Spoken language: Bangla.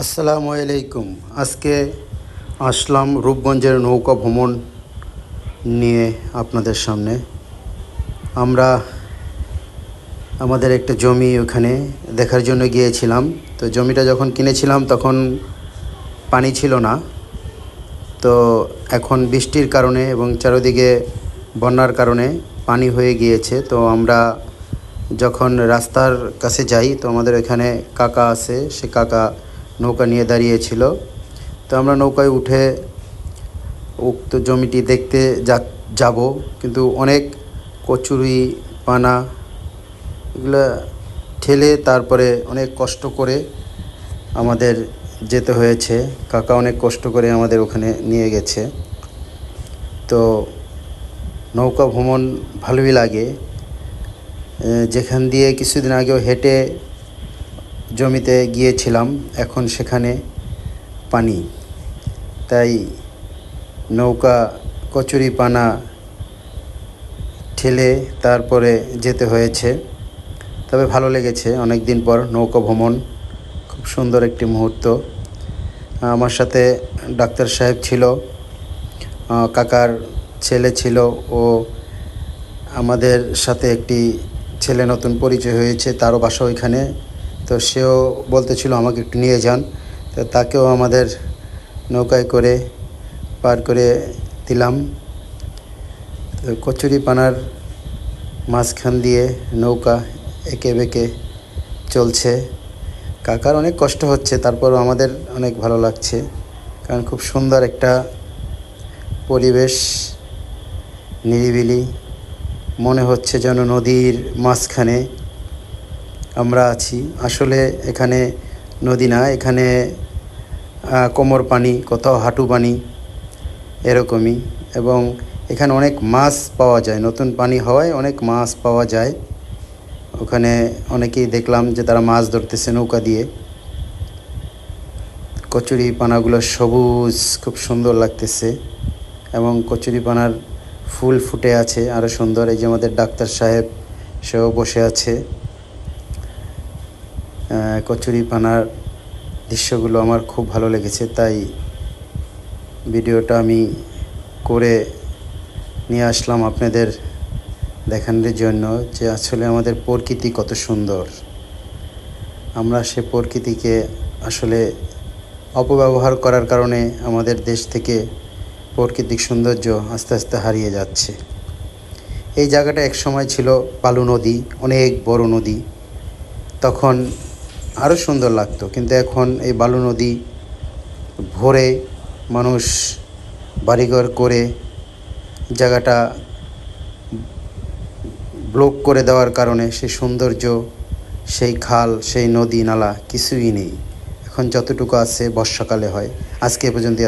আসসালামু আলাইকুম। আজকে আসলাম রূপগঞ্জের নৌকা ভ্রমণ নিয়ে আপনাদের সামনে। আমরা আমাদের একটা জমি ওখানে দেখার জন্য গিয়েছিলাম। তো জমিটা যখন কিনেছিলাম তখন পানি ছিল না। তো এখন বৃষ্টির কারণে এবং চারিদিকে বন্যার কারণে পানি হয়ে গিয়েছে। তো আমরা যখন রাস্তার কাছে যাই তো আমাদের এখানে কাকা আছে। সে কাকা নৌকা নিয়ে দাঁড়িয়েছিল। তো আমরা নৌকায় উঠে উক্ত জমিটি দেখতে যা, যাব। কিন্তু অনেক কচুরি, পানা এগুলো ঠেলে তারপরে অনেক কষ্ট করে আমাদের যেতে হয়েছে। কাকা অনেক কষ্ট করে আমাদের ওখানে নিয়ে গেছে। তো নৌকা ভ্রমণ ভালোই লাগে। যেখান দিয়ে কিছুদিন আগেও হেঁটে জমিতে গিয়েছিলাম, এখন সেখানে পানি। তাই নৌকা, কচুরি পানা ঠেলে তারপরে যেতে হয়েছে। তবে ভালো লেগেছে। অনেক দিন পর নৌকা ভ্রমণ, খুব সুন্দর একটি মুহূর্ত। আমার সাথে ডাক্তার সাহেব ছিল কাকার ছেলে ছিল ও আমাদের সাথে একটি ছেলে নতুন পরিচয় হয়েছে, তারও বাসা ওইখানে। তো সেও বলতেছিল আমাকে একটু নিয়ে যান। তো তাকেও আমাদের নৌকায় করে পার করে দিলাম। তো কচুরি পানার মাঝখান দিয়ে নৌকা এঁকে বেঁকে চলছে। কাকার অনেক কষ্ট হচ্ছে, তারপরও আমাদের অনেক ভালো লাগছে। কারণ খুব সুন্দর একটা পরিবেশ, নিরিবিলি মনে হচ্ছে যেন নদীর মাঝখানে। আমরা আছি। আসলে এখানে নদী না, এখানে কোমর পানি, কোথাও হাঁটু পানি, এরকমই। এবং এখানে অনেক মাছ পাওয়া যায়। নতুন পানি হওয়ায় অনেক মাছ পাওয়া যায়। ওখানে অনেকেই দেখলাম যে তারা মাছ ধরতেছে নৌকা দিয়ে। কচুরি পানাগুলো সবুজ, খুব সুন্দর লাগতেছে। এবং কচুরি পানার ফুল ফুটে আছে আরও সুন্দর। এই যে আমাদের ডাক্তার সাহেব, সেও বসে আছে। আহ, কচুরি পানার দৃশ্যগুলো আমার খুব ভালো লেগেছে তাই ভিডিওটা আমি করে নিয়ে আসলাম আপনাদের দেখানোর জন্য যে আসলে আমাদের প্রকৃতি কত সুন্দর। আমরা সে প্রকৃতিকে আসলে অপব্যবহার করার কারণে আমাদের দেশ থেকে প্রাকৃতিক সৌন্দর্য আস্তে আস্তে হারিয়ে যাচ্ছে। এই জায়গাটা এক সময় ছিল পালু নদী অনেক বড় নদী। তখন আরও সুন্দর লাগতো। কিন্তু এখন এই বালু নদী ভরে মানুষ বাড়িঘর করে জায়গাটা ব্লক করে দেওয়ার কারণে সেই সৌন্দর্য, সেই খাল, সেই নদী, নালা কিছুই নেই। এখন যতটুকু আছে বর্ষাকালে হয়। আজকে পর্যন্ত